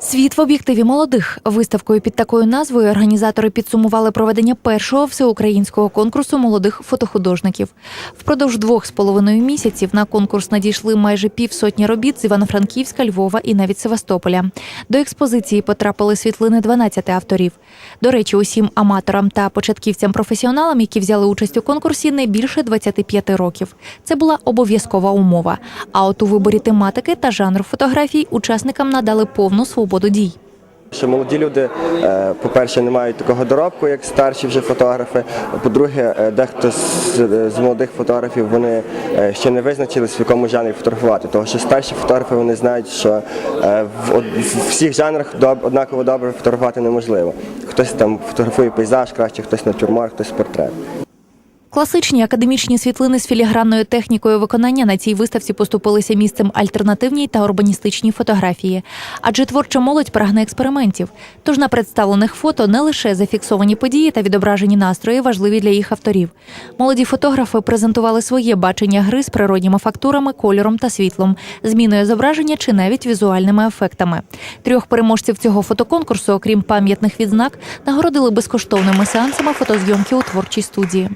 Світ в об'єктиві молодих виставкою під такою назвою організатори підсумували проведення першого всеукраїнського конкурсу молодих фотохудожників. Впродовж двох з половиною місяців на конкурс надійшли майже півсотні робіт з Івано-Франківська, Львова і навіть Севастополя. До експозиції потрапили світлини 12 авторів. До речі, усім аматорам та початківцям-професіоналам, які взяли участь у конкурсі, не більше 25 років. Це була обов'язкова умова. А от у виборі тематики та жанру фотографій учасникам надали повну свободу дій. Що молоді люди, е, по-перше, не мають такого доробку, як старші вже фотографи. По-друге, е, дехто з, молодих фотографів вони е, ще не визначились, в якому жанрі фотографувати. Тому що старші фотографи вони знають, що в, всіх жанрах однаково добре фотографувати неможливо. Хтось там фотографує пейзаж, краще хтось натюрморт, хтось портрет. Класичні академічні світлини з філігранною технікою виконання на цій виставці поступилися місцем альтернативній та урбаністичній фотографії. Адже творча молодь прагне експериментів. Тож на представлених фото не лише зафіксовані події та відображені настрої важливі для їх авторів. Молоді фотографи презентували своє бачення гри з природніми фактурами, кольором та світлом, зміною зображення чи навіть візуальними ефектами. Трьох переможців цього фотоконкурсу, окрім пам'ятних відзнак, нагородили безкоштовними сеансами фотозйомки у творчій студії.